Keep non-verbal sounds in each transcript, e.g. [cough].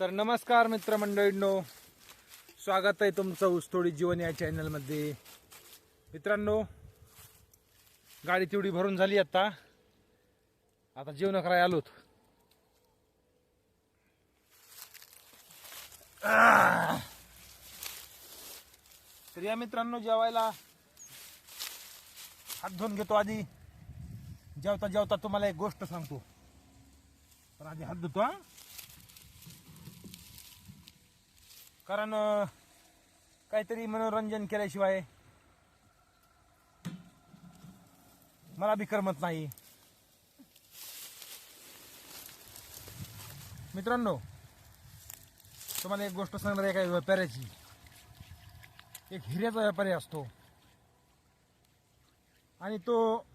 तर नमस्कार मित्रमंडळींनो. स्वागत आहे तुमचं ऊसतोडी जीवन या चॅनलमध्ये. मित्रांनो गाडी तेवढी भरून झाली आता. आता जेवण करायला आलोत तर या मित्रांनो जेवायला हात धुवून घेतो आधी. जेवता जेवता तुम्हाला एक गोष्ट सांगतो. पण आधी हात धुतो हा. कारण अं, काहीतरी मनोरंजन केल्याशिवाय मला बी करमत नाही. मित्रांनो तुम्हाला एक गोष्ट सांगणार आहे एका व्यापाऱ्याची. एक हिऱ्याचा व्यापारी असतो. आणि तो [clears throat]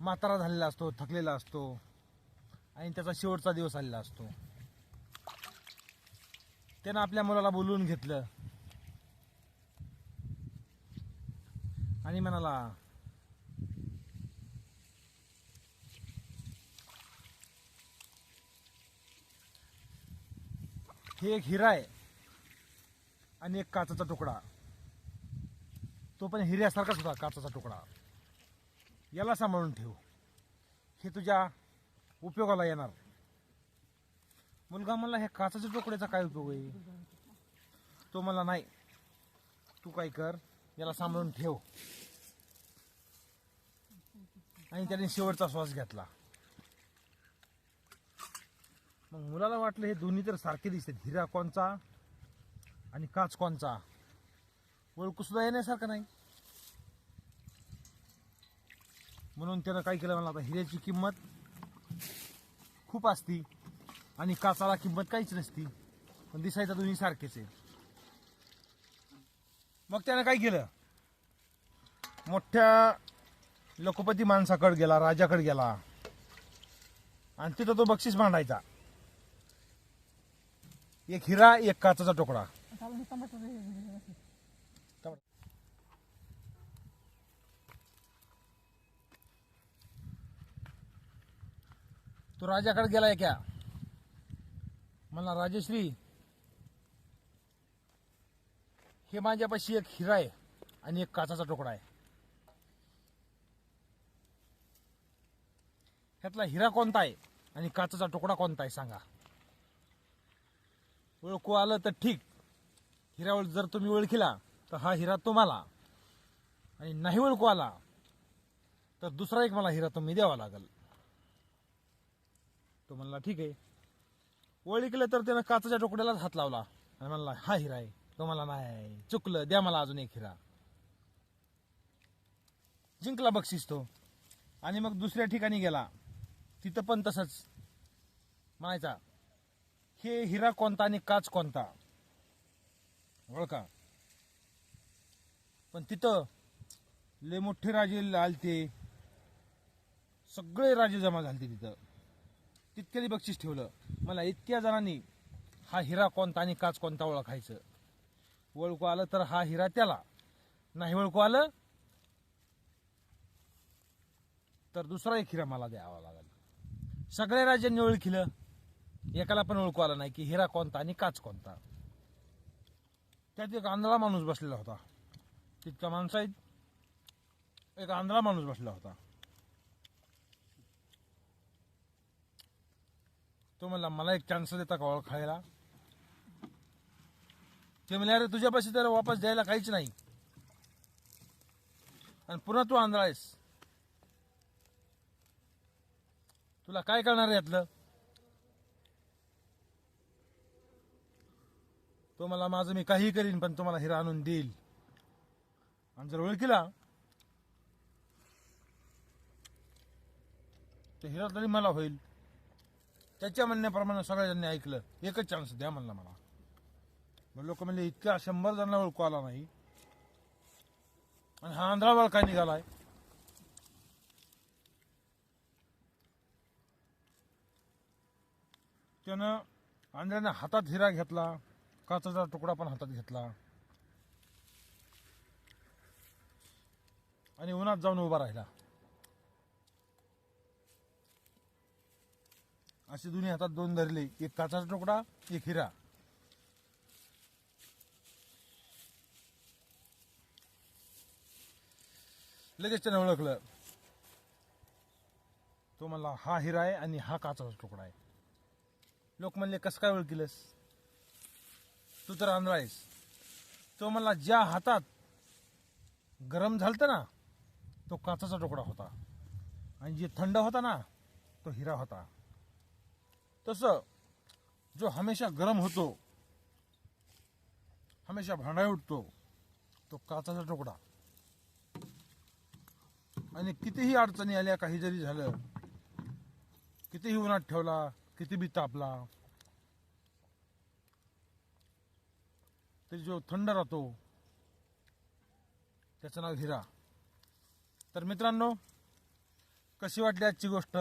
म्हातारा झालेला असतो थकलेला असतो. आणि त्याचा शेवटचा दिवस आलेला असतो. त्यानं आपल्या मुलाला बोलवून घेतलं. आणि म्हणाला हे एक हिरा आहे आणि एक काचाचा तुकडा. तो पण हिऱ्यासारखाच होता काचाचा तुकडा. याला सांभाळून ठेव. हे तुझ्या उपयोगाला येणार. मुलगा म्हणला हे काचाच्या तुकड्याचा काय उपयोग आहे? तो मला नाही. तू काय कर याला सांभाळून ठेव. आणि त्याने शेवटचा श्वास घेतला. मग मुलाला वाटलं हे दोन्ही तर सारखे दिसतात. हिरा कोणचा आणि काच कोणचा? ओळखू सुद्धा येण्यासारखं नाही. म्हणून त्यानं काय केलं मला आता हिऱ्याची किंमत खूप असती. आणि काचाला किंमत काहीच नसती. पण दिसायचं दोन्ही सारखेच आहे. मग त्यानं काय केलं? मोठ्या लोकपती माणसाकडे गेला राजाकडे गेला. आणि तिथं तो बक्षीस मांडायचा. एक हिरा एक काचाचा तुकडा. तो राजाकडे गेलाय क्या मला राजश्री हे माझ्यापाशी एक हिरा आहे आणि एक काचाचा तुकडा आहे. ह्यातला हिरा कोणता आहे आणि काचाचा तुकडा कोणता आहे सांगा. ओळखू आलं तर ठीक. हिरा जर तुम्ही ओळखिला तर हा हिरा तुम्हाला. आणि नाही ओळखू आला तर दुसरा एक मला हिरा तुम्ही द्यावा लागेल. तो म्हणला ठीक आहे. ओळखलं तर त्यानं काचाच्या टोकड्यालाच हात लावला. आणि म्हणला हा हिरा आहे तो मला नाही चुकलं द्या मला अजून एक हिरा. जिंकला बक्षीस तो. आणि मग दुसऱ्या ठिकाणी गेला. तिथं पण तसंच. म्हणायचा हे हिरा कोणता आणि काच कोणता? ओळखा. पण तिथं लय मोठे राजे आलते. सगळे राजे जमा झालते तिथं. तितकरी बक्षीस ठेवलं. मला इतक्या जणांनी हा हिरा कोणता आणि काच कोणता ओळखायचं. ओळखू आलं तर हा हिरा त्याला. नाही ओळखू आलं तर दुसरा एक हिरा मला द्यावा लागेल. सगळ्या राज्यांनी ओळखिलं. एकाला पण ओळखू आलं नाही की हिरा कोणता आणि काच कोणता. त्यात एक आंधळा माणूस बसलेला होता. तितका माणसा एक आंधळा माणूस बसला होता. तो म्हणला मला एक चान्स देता का ओळखायला ते म्हणले अरे तुझ्यापाशी त्याला वापस द्यायला काहीच नाही. आणि पुन्हा तू आंधळा आहेस. तुला काय करणार आहे यातलं? तो मला माझं मी काही करीन पण तुम्हाला हिरा आणून देईल. आणि जर ओळखीला तर हिरा तरी मला होईल. त्याच्या म्हणण्याप्रमाणे सगळ्यांनी ऐकलं. एकच चान्स द्या म्हणला मला. मग लोक म्हणले इतक्या शंभर जणांना ओळखू आला नाही. आणि हा आंधळावर काय निघालाय. त्यानं आंधळ्यानं हातात हिरा घेतला काचाचा तुकडा पण हातात घेतला. आणि उन्हात जाऊन उभा राहिला. असे दोन्ही हातात दोन धरले. एक काचाचा तुकडा एक हिरा. लगेच त्याने ओळखलं. तो म्हणला हा हिरा आहे आणि हा काचाचा तुकडा आहे. लोक म्हणले कसं काय ओळखीलस? तू तर आंधळा आहेस. तो म्हणला ज्या हातात गरम झालतं ना तो काचाचा तुकडा होता. आणि जे थंड होता ना तो हिरा होता. तसं जो हमेशा गरम होतो हमेशा भांडा उठतो तो काचाचा तुकडा. आणि कितीही अडचणी आल्या काही जरी झालं कितीही उन्हात ठेवला किती बी तापला तरी जो थंड राहतो त्याचं नाव हिरा. तर मित्रांनो कशी वाटली आजची गोष्ट?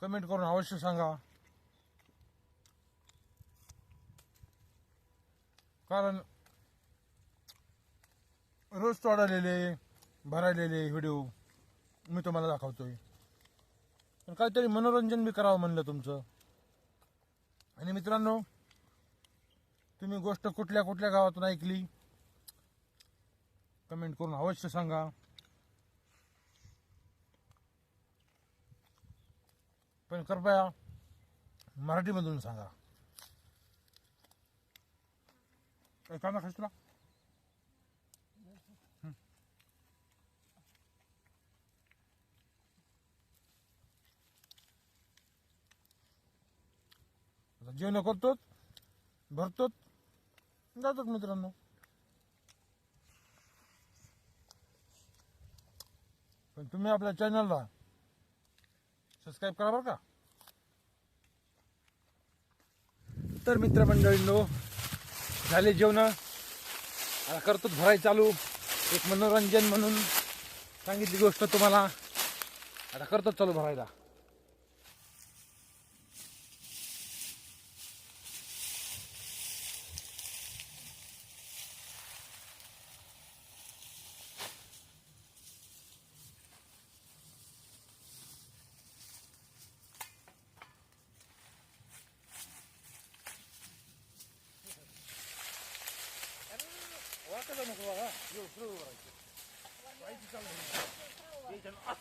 कमेंट करून अवश्य सांगा. कारण रोज तोडालेले भरायलेले व्हिडिओ मी तुम्हाला दाखवतोय. पण काहीतरी मनोरंजन बी करावं म्हणलं तुमचं. आणि मित्रांनो तुम्ही गोष्ट कुठल्या कुठल्या गावातून ऐकली? कमेंट करून अवश्य सांगा. पण कृपया मराठीमधून सांगा. काय कांदा खास तुला? जेवण करतोच भरतोच जातो मित्रांनो. पण तुम्ही आपल्या चॅनलला सबस्क्राईब करा बरं का? तर मित्रमंडळींनो झाले जेवण. आता करतो भराय चालू. एक मनोरंजन म्हणून सांगितली गोष्ट तुम्हाला. आता करतो चालू भरायला. Hakikaten okula ha. Yok şuraya uğrayacak. Vay bir kalın. Yiyeceğim az.